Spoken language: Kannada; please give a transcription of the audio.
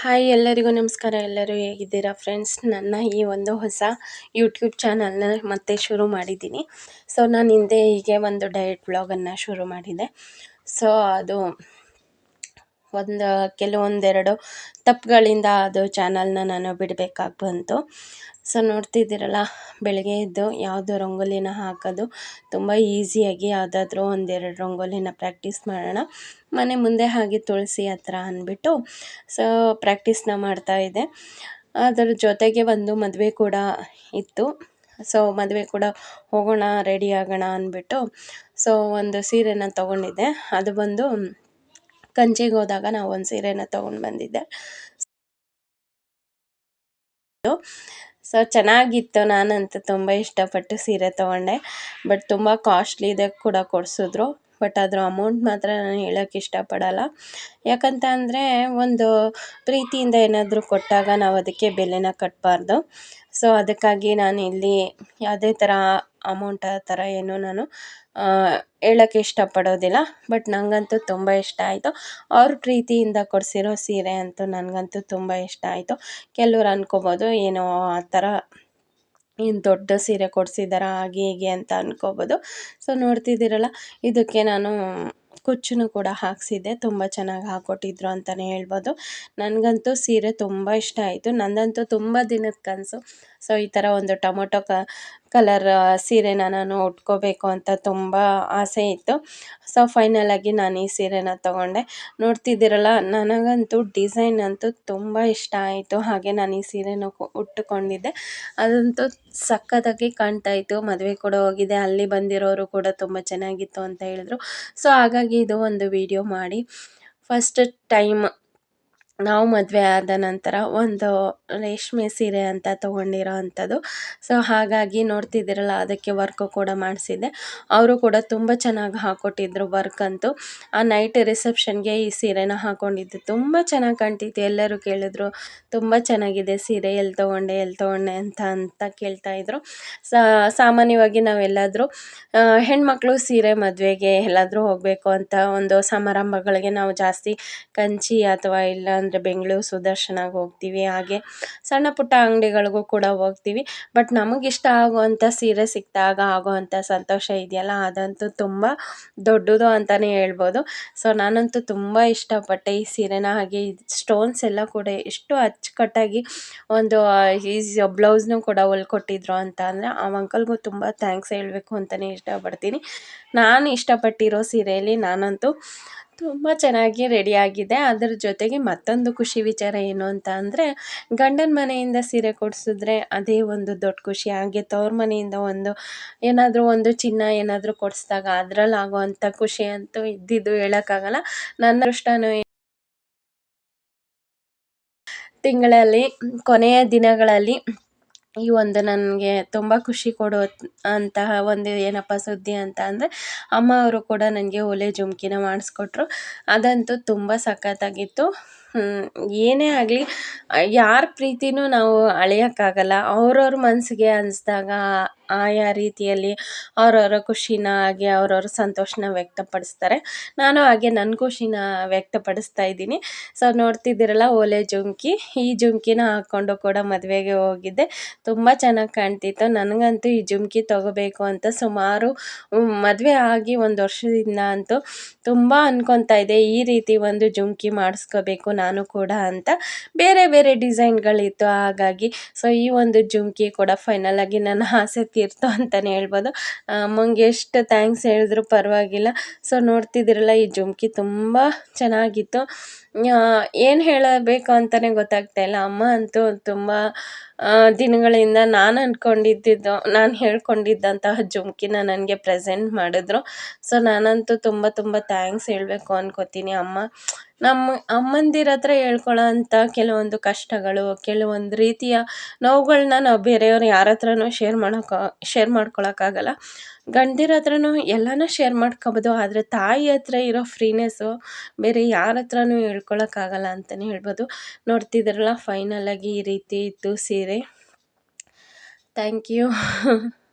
ಹಾಯ್ ಎಲ್ಲರಿಗೂ ನಮಸ್ಕಾರ. ಎಲ್ಲರೂ ಹೇಗಿದ್ದೀರಾ ಫ್ರೆಂಡ್ಸ್? ನನ್ನ ಈ ಒಂದು ಹೊಸ ಯೂಟ್ಯೂಬ್ ಚಾನಲ್ನ ಮತ್ತೆ ಶುರು ಮಾಡಿದ್ದೀನಿ. ಸೊ ನಾನು ಹಿಂದೆ ಹೀಗೆ ಒಂದು ಡಯಟ್ ಬ್ಲಾಗನ್ನು ಶುರು ಮಾಡಿದೆ. ಸೊ ಅದು ಒಂದು, ಕೆಲವೊಂದೆರಡು ತಪ್ಪುಗಳಿಂದ ಅದು ಚಾನಲ್ನ ನಾನು ಬಿಡಬೇಕಾಗಿ ಬಂತು. ಸೊ ನೋಡ್ತಿದ್ದೀರಲ್ಲ, ಬೆಳಗ್ಗೆ ಎದ್ದು ಯಾವುದು ರಂಗೋಲಿನ ಹಾಕೋದು ತುಂಬ ಈಸಿಯಾಗಿ ಯಾವುದಾದ್ರೂ ಒಂದೆರಡು ರಂಗೋಲಿನ ಪ್ರಾಕ್ಟೀಸ್ ಮಾಡೋಣ. ಮನೆ ಮುಂದೆ ಹಾಗೆ ತುಳಸಿ ಹತ್ರ ಅಂದ್ಬಿಟ್ಟು ಸೊ ಪ್ರಾಕ್ಟೀಸ್ನ ಮಾಡ್ತಾಯಿದ್ದೆ ಅದರ ಜೊತೆಗೆ ಒಂದು ಮದುವೆ ಕೂಡ ಇತ್ತು. ಸೊ ಮದುವೆ ಕೂಡ ಹೋಗೋಣ ರೆಡಿ ಆಗೋಣ ಅಂದ್ಬಿಟ್ಟು ಸೊ ಒಂದು ಸೀರೆನ ತೊಗೊಂಡಿದ್ದೆ. ಅದು ಬಂದು ಕಂಚಿಗೆ ಹೋದಾಗ ನಾವು ಒಂದು ಸೀರೆನ ತೊಗೊಂಡು ಬಂದಿದ್ದೆ. ಸೊ ಚೆನ್ನಾಗಿತ್ತು. ನಾನಂತೂ ತುಂಬ ಇಷ್ಟಪಟ್ಟು ಸೀರೆ ತೊಗೊಂಡೆ. ಬಟ್ ತುಂಬ ಕಾಸ್ಟ್ಲಿ ಇದೆ ಕೂಡ ಕೊಡಿಸಿದ್ರು. ಬಟ್ ಅದ್ರ ಅಮೌಂಟ್ ಮಾತ್ರ ನಾನು ಹೇಳೋಕ್ಕೆ ಇಷ್ಟಪಡಲ್ಲ. ಯಾಕಂತ ಅಂದರೆ ಒಂದು ಪ್ರೀತಿಯಿಂದ ಏನಾದರೂ ಕೊಟ್ಟಾಗ ನಾವು ಅದಕ್ಕೆ ಬೆಲೆನ ಕಟ್ಟಬಾರ್ದು ಸೊ ಅದಕ್ಕಾಗಿ ನಾನು ಇಲ್ಲಿ ಯಾವುದೇ ಥರ ಅಮೌಂಟ್ ಆ ಥರ ಏನು ನಾನು ಹೇಳೋಕ್ಕೆ ಇಷ್ಟಪಡೋದಿಲ್ಲ. ಬಟ್ ನನಗಂತೂ ತುಂಬ ಇಷ್ಟ ಆಯಿತು. ಅವ್ರ ಪ್ರೀತಿಯಿಂದ ಕೊಡಿಸಿರೋ ಸೀರೆ ಅಂತೂ ನನಗಂತೂ ತುಂಬ ಇಷ್ಟ ಆಯಿತು. ಕೆಲವ್ರು ಅನ್ಕೋಬೋದು, ಏನೋ ಆ ಥರ ಏನು ದೊಡ್ಡ ಸೀರೆ ಕೊಡಿಸಿದಾರ, ಹಾಗೆ ಹೀಗೆ ಅಂತ ಅನ್ಕೋಬೋದು. ಸೊ ನೋಡ್ತಿದ್ದೀರಲ್ಲ, ಇದಕ್ಕೆ ನಾನು ಕುಚ್ಚನ್ನು ಕೂಡ ಹಾಕ್ಸಿದ್ದೆ. ತುಂಬ ಚೆನ್ನಾಗಿ ಹಾಕ್ಕೊಟ್ಟಿದ್ರು ಅಂತಲೇ ಹೇಳ್ಬೋದು. ನನಗಂತೂ ಸೀರೆ ತುಂಬ ಇಷ್ಟ ಆಯಿತು. ನಂದಂತೂ ತುಂಬ ದಿನದ ಕನಸು. ಸೊ ಈ ಥರ ಒಂದು ಟೊಮೊಟೊ ಕ ಕಲರ್ ಸೀರೆನ ನಾನು ಉಟ್ಕೋಬೇಕು ಅಂತ ತುಂಬ ಆಸೆ ಇತ್ತು. ಸೊ ಫೈನಲಾಗಿ ನಾನು ಈ ಸೀರೆನ ತಗೊಂಡೆ. ನೋಡ್ತಿದ್ದೀರಲ್ಲ, ನನಗಂತೂ ಡಿಸೈನ್ ಅಂತೂ ತುಂಬ ಇಷ್ಟ ಆಯಿತು. ಹಾಗೆ ನಾನು ಈ ಸೀರೆನ ಉಟ್ಟುಕೊಂಡಿದ್ದೆ. ಅದಂತೂ ಸಖತ್ತಾಗಿ ಕಾಣ್ತಾ ಇತ್ತು. ಮದುವೆ ಕೂಡ ಹೋಗಿದೆ. ಅಲ್ಲಿ ಬಂದಿರೋರು ಕೂಡ ತುಂಬ ಚೆನ್ನಾಗಿತ್ತು ಅಂತ ಹೇಳಿದ್ರು. ಸೊ ಹಾಗಾಗಿ ಇದು ಒಂದು ವಿಡಿಯೋ ಮಾಡಿ. ಫಸ್ಟ್ ಟೈಮ್ ನಾವು ಮದುವೆ ಆದ ನಂತರ ಒಂದು ರೇಷ್ಮೆ ಸೀರೆ ಅಂತ ತೊಗೊಂಡಿರೋ ಅಂಥದ್ದು. ಸೊ ಹಾಗಾಗಿ ನೋಡ್ತಿದ್ದೀರಲ್ಲ, ಅದಕ್ಕೆ ವರ್ಕು ಕೂಡ ಮಾಡಿಸಿದ್ದೆ. ಅವರು ಕೂಡ ತುಂಬ ಚೆನ್ನಾಗಿ ಹಾಕ್ಕೊಟ್ಟಿದ್ರು ವರ್ಕ್ ಅಂತೂ. ಆ ನೈಟ್ ರಿಸೆಪ್ಷನ್ಗೆ ಈ ಸೀರೆನ ಹಾಕ್ಕೊಂಡಿದ್ದು ತುಂಬ ಚೆನ್ನಾಗಿ ಕಾಣ್ತಿತ್ತು. ಎಲ್ಲರೂ ಕೇಳಿದ್ರು, ತುಂಬ ಚೆನ್ನಾಗಿದೆ ಸೀರೆ ಎಲ್ಲಿ ತೊಗೊಂಡೆ ಎಲ್ಲಿ ತೊಗೊಂಡೆ ಅಂತ ಅಂತ ಕೇಳ್ತಾಯಿದ್ರು ಸಾಮಾನ್ಯವಾಗಿ ನಾವೆಲ್ಲಾದರೂ ಹೆಣ್ಮಕ್ಳು ಸೀರೆ ಮದುವೆಗೆ ಎಲ್ಲಾದರೂ ಹೋಗಬೇಕು ಅಂತ ಒಂದು ಸಮಾರಂಭಗಳಿಗೆ ನಾವು ಜಾಸ್ತಿ ಕಂಚಿ ಅಥವಾ ಇಲ್ಲ ಅಂದರೆ ಬೆಂಗಳೂರು ಸುದರ್ಶನಗೆ ಹೋಗ್ತೀವಿ, ಹಾಗೆ ಸಣ್ಣ ಪುಟ್ಟ ಅಂಗಡಿಗಳಿಗೂ ಕೂಡ ಹೋಗ್ತೀವಿ. ಬಟ್ ನಮಗಿಷ್ಟ ಆಗುವಂಥ ಸೀರೆ ಸಿಕ್ಕಿದಾಗ ಆಗುವಂಥ ಸಂತೋಷ ಇದೆಯಲ್ಲ, ಅದಂತೂ ತುಂಬ ದೊಡ್ಡದು ಅಂತಲೇ ಹೇಳ್ಬೋದು. ಸೊ ನಾನಂತೂ ತುಂಬ ಇಷ್ಟಪಟ್ಟೆ ಈ ಸೀರೆನ, ಹಾಗೆ ಸ್ಟೋನ್ಸ್ ಎಲ್ಲ ಕೂಡ ಎಷ್ಟು ಅಚ್ಚುಕಟ್ಟಾಗಿ ಒಂದು ಈ ಬ್ಲೌಸ್ನೂ ಕೂಡ ಹೊಲ್ಕೊಟ್ಟಿದ್ರು ಅಂತ ಅಂದರೆ, ಆ ಅಂಕಲ್ಗೂ ತುಂಬ ಥ್ಯಾಂಕ್ಸ್ ಹೇಳಬೇಕು ಅಂತಲೇ ಇಷ್ಟಪಡ್ತೀನಿ. ನಾನು ಇಷ್ಟಪಟ್ಟಿರೋ ಸೀರೆಯಲ್ಲಿ ನಾನಂತೂ ತುಂಬ ಚೆನ್ನಾಗಿ ರೆಡಿಯಾಗಿದೆ ಅದರ ಜೊತೆಗೆ ಮತ್ತೊಂದು ಖುಷಿ ವಿಚಾರ ಏನು ಅಂತ ಅಂದರೆ, ಗಂಡನ ಮನೆಯಿಂದ ಸೀರೆ ಕೊಡಿಸಿದ್ರೆ ಅದೇ ಒಂದು ದೊಡ್ಡ ಖುಷಿ. ಹಾಗೆ ತವ್ರ ಮನೆಯಿಂದ ಒಂದು ಏನಾದರೂ ಒಂದು ಚಿನ್ನ ಏನಾದರೂ ಕೊಡಿಸ್ದಾಗ ಅದರಲ್ಲಿ ಆಗುವಂಥ ಖುಷಿ ಅಂತೂ ಇದ್ದಿದ್ದು ಹೇಳೋಕ್ಕಾಗಲ್ಲ. ನನ್ನ ಇಷ್ಟನೂ ತಿಂಗಳಲ್ಲಿ, ಕೊನೆಯ ದಿನಗಳಲ್ಲಿ ಈ ಒಂದು ನನಗೆ ತುಂಬ ಖುಷಿ ಕೊಡೋ ಅಂತಹ ಒಂದು ಏನಪ್ಪ ಸುದ್ದಿ ಅಂತ ಅಂದರೆ, ಅಮ್ಮ ಅವರು ಕೂಡ ನನಗೆ ಒಲೆ ಜುಮ್ಕಿನ ಮಾಡಿಸ್ಕೊಟ್ರು. ಅದಂತೂ ತುಂಬ ಸಖತ್ತಾಗಿತ್ತು. ಏನೇ ಆಗಲಿ, ಯಾರ ಪ್ರೀತಿನೂ ನಾವು ಅಳೆಯೋಕ್ಕಾಗಲ್ಲ. ಅವ್ರವ್ರ ಮನಸ್ಸಿಗೆ ಅನಿಸ್ದಾಗ ಆಯಾ ರೀತಿಯಲ್ಲಿ ಅವರವರ ಖುಷಿನ ಹಾಗೆ ಅವ್ರವ್ರ ಸಂತೋಷನ ವ್ಯಕ್ತಪಡಿಸ್ತಾರೆ. ನಾನು ಹಾಗೆ ನನ್ನ ಖುಷಿನ ವ್ಯಕ್ತಪಡಿಸ್ತಾ ಇದ್ದೀನಿ. ಸೊ ನೋಡ್ತಿದ್ದೀರಲ್ಲ ಓಲೆ ಜುಮ್ಕಿ. ಈ ಜುಮ್ಕಿನ ಹಾಕ್ಕೊಂಡು ಕೂಡ ಮದುವೆಗೆ ಹೋಗಿದ್ದೆ. ತುಂಬ ಚೆನ್ನಾಗಿ ಕಾಣ್ತಿತ್ತು. ನನಗಂತೂ ಈ ಜುಮ್ಕಿ ತೊಗೋಬೇಕು ಅಂತ ಸುಮಾರು ಮದುವೆ ಆಗಿ ಒಂದು ವರ್ಷದಿಂದ ಅಂತೂ ತುಂಬ ಅನ್ಕೊತಾ ಇದೆ ಈ ರೀತಿ ಒಂದು ಜುಮ್ಕಿ ಮಾಡಿಸ್ಕೋಬೇಕು ನಾನು ಕೂಡ ಅಂತ. ಬೇರೆ ಬೇರೆ ಡಿಸೈನ್ಗಳಿತ್ತು ಹಾಗಾಗಿ. ಸೊ ಈ ಒಂದು ಜುಮ್ಕಿ ಕೂಡ ಫೈನಲ್ ಆಗಿ ನನ್ನ ಆಸೆ ತೀರ್ತು ಅಂತಲೇ ಹೇಳ್ಬೋದು. ಅಮ್ಮಂಗೆ ಎಷ್ಟು ಥ್ಯಾಂಕ್ಸ್ ಹೇಳಿದ್ರು ಪರವಾಗಿಲ್ಲ. ಸೊ ನೋಡ್ತಿದ್ದೀರಲ್ಲ, ಈ ಜುಮ್ಕಿ ತುಂಬ ಚೆನ್ನಾಗಿತ್ತು. ಏನು ಹೇಳಬೇಕು ಅಂತಲೇ ಗೊತ್ತಾಗ್ತಾ ಇಲ್ಲ. ಅಮ್ಮ ಅಂತೂ ತುಂಬ ದಿನಗಳಿಂದ ನಾನು ಅಂದ್ಕೊಂಡಿದ್ದಿದ್ದು ನಾನು ಹೇಳ್ಕೊಂಡಿದ್ದಂತಹ ಜುಮ್ಕಿನ ನನಗೆ ಪ್ರೆಸೆಂಟ್ ಮಾಡಿದ್ರು. ಸೊ ನಾನಂತೂ ತುಂಬ ತುಂಬ ಥ್ಯಾಂಕ್ಸ್ ಹೇಳಬೇಕು ಅನ್ಕೋತೀನಿ ಅಮ್ಮ. ನಮ್ಮ ಅಮ್ಮಂದಿರ ಹತ್ರ ಹೇಳ್ಕೊಳ್ಳೋ ಅಂಥ ಕೆಲವೊಂದು ಕಷ್ಟಗಳು, ಕೆಲವೊಂದು ರೀತಿಯ ನೋವುಗಳನ್ನ ನಾವು ಬೇರೆಯವ್ರು ಯಾರ ಹತ್ರನೂ ಶೇರ್ ಮಾಡೋಕೆ ಶೇರ್ ಮಾಡ್ಕೊಳಕ್ಕಾಗಲ್ಲ. ಗಂಡಿರ ಹತ್ರನೂ ಎಲ್ಲನೂ ಶೇರ್ ಮಾಡ್ಕೊಬೋದು, ಆದರೆ ತಾಯಿ ಹತ್ರ ಇರೋ ಫ್ರೀನೆಸ್ಸು ಬೇರೆ ಯಾರ ಹತ್ರನೂ ಹೇಳ್ಕೊಳಕ್ಕಾಗಲ್ಲ ಅಂತಲೇ ಹೇಳ್ಬೋದು. ನೋಡ್ತಿದ್ದೀರಲ್ಲ ಫೈನಲಾಗಿ ಈ ರೀತಿ ಇತ್ತು ಸೀರೆ. Thank you